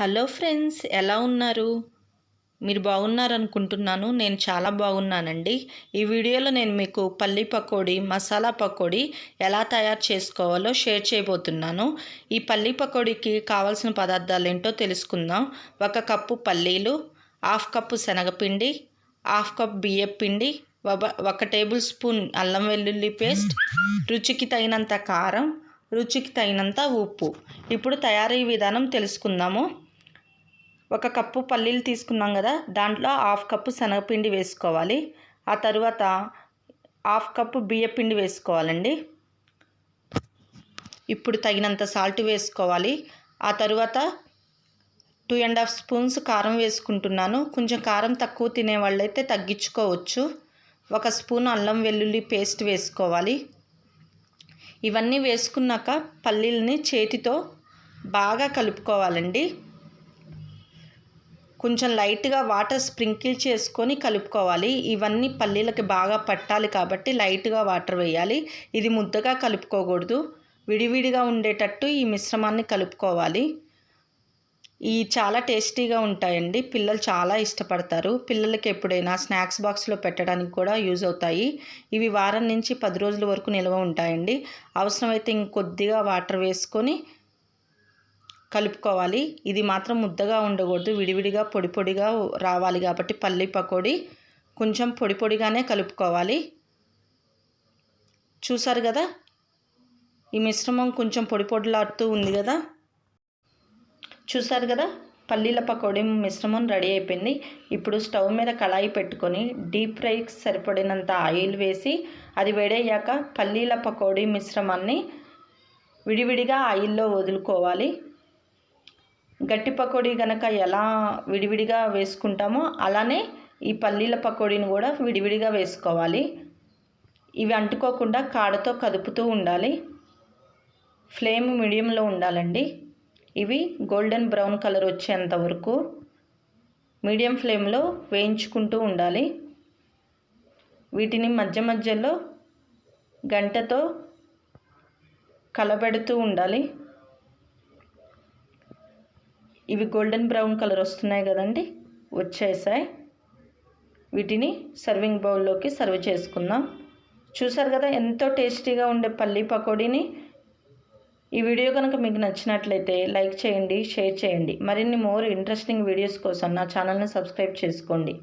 Hello friends ఎలా ఉన్నారు? మీరు బాగున్నారనుకుంటున్నాను నేను చాలా బాగున్నానండి. ఈ వీడియోలో నేను మీకు పల్లి పకోడీ మసాలా పకోడీ ఎలా తయారు చేసుకోవాలో షేర్ చేయబోతున్నాను. ఈ పల్లి పకోడీకి కావాల్సిన పదార్థాలు ఏంటో తెలుసుకుందాం. ఒక కప్పు పల్లీలు హాఫ్ కప్పు శనగపిండి హాఫ్ కప్ బియ్యం పిండి ఒక- ఒక టేబుల్ స్పూన్ అల్లం వెల్లుల్లి పేస్ట్ రుచికి తగినంత కారం రుచికి తగినంత ఉప్పు. ఇప్పుడు తయారీ విధానం తెలుసుకుందాము. ఒక కప్పు పల్లీలు తీసుకున్నాం కదా దాంట్లో హాఫ్ కప్పు శనగపిండి వేసుకోవాలి. ఆ తర్వాత హాఫ్ కప్పు బియ్యపిండి వేసుకోవాలండి. ఇప్పుడు తగినంత సాల్ట్ వేసుకోవాలి. ఆ తర్వాత టూ అండ్ హాఫ్ స్పూన్స్ కారం వేసుకుంటున్నాను. కొంచెం కారం తక్కువ తినే వాళ్ళైతే తగ్గించుకోవచ్చు. ఒక స్పూన్ అల్లం వెల్లుల్లి పేస్ట్ వేసుకోవాలి. ఇవన్నీ వేసుకున్నాక పల్లీలని చేతితో బాగా కలుపుకోవాలండి. కొంచెం లైట్గా వాటర్ స్ప్రింకిల్ చేసుకొని కలుపుకోవాలి. ఇవన్నీ పల్లీలకి బాగా పట్టాలి కాబట్టి లైట్గా వాటర్ వేయాలి. ఇది ముద్దగా కలుపుకోకూడదు. విడివిడిగా ఉండేటట్టు ఈ మిశ్రమాన్ని కలుపుకోవాలి. ఈ చాలా టేస్టీగా ఉంటాయండి. పిల్లలు చాలా ఇష్టపడతారు. పిల్లలకి ఎప్పుడైనా స్నాక్స్ బాక్స్లో పెట్టడానికి కూడా యూజ్ అవుతాయి. ఇవి వారం నుంచి పది రోజుల వరకు నిల్వ ఉంటాయండి. అవసరమైతే ఇంకొద్దిగా వాటర్ వేసుకొని కలుపుకోవాలి. ఇది మాత్రం ముద్దగా ఉండకూడదు. విడివిడిగా పొడి పొడిగా రావాలి కాబట్టి పల్లి పకోడీ కొంచెం పొడి పొడిగానే కలుపుకోవాలి. చూసారు కదా? ఈ మిశ్రమం కొంచెం పొడి పొడిలాడుతూ ఉంది కదా? చూసారు కదా? పల్లీల పకోడీ మిశ్రమం రెడీ అయిపోయింది. ఇప్పుడు స్టవ్ మీద కళాయి పెట్టుకొని డీప్ ఫ్రైకి సరిపడినంత ఆయిల్ వేసి అది వేడయ్యాక పల్లీల పకోడీ మిశ్రమాన్ని విడివిడిగా ఆయిల్లో వదులుకోవాలి. గట్టి పకోడీ కనుక ఎలా విడివిడిగా వేసుకుంటామో అలానే ఈ పల్లీల పకోడీని కూడా విడివిడిగా వేసుకోవాలి. ఇవి అంటుకోకుండా కాడతో కదుపుతూ ఉండాలి. ఫ్లేమ్ మీడియంలో ఉండాలండి. ఇవి గోల్డెన్ బ్రౌన్ కలర్ వచ్చేంత వరకు మీడియం ఫ్లేమ్లో వేయించుకుంటూ ఉండాలి. వీటిని మధ్య మధ్యలో గంటతో కలబెడుతూ ఉండాలి. ఇవి గోల్డెన్ బ్రౌన్ కలర్ వస్తున్నాయి కదండి. వచ్చేసాయి. వీటిని సర్వింగ్ బౌల్లోకి సర్వ్ చేసుకుందాం. చూసారు కదా ఎంతో టేస్టీగా ఉండే పల్లీ పకోడీని. ఈ వీడియో కనుక మీకు నచ్చినట్లయితే లైక్ చేయండి షేర్ చేయండి. మరిన్ని మోర్ ఇంట్రెస్టింగ్ వీడియోస్ కోసం నా ఛానల్ని సబ్స్క్రైబ్ చేసుకోండి.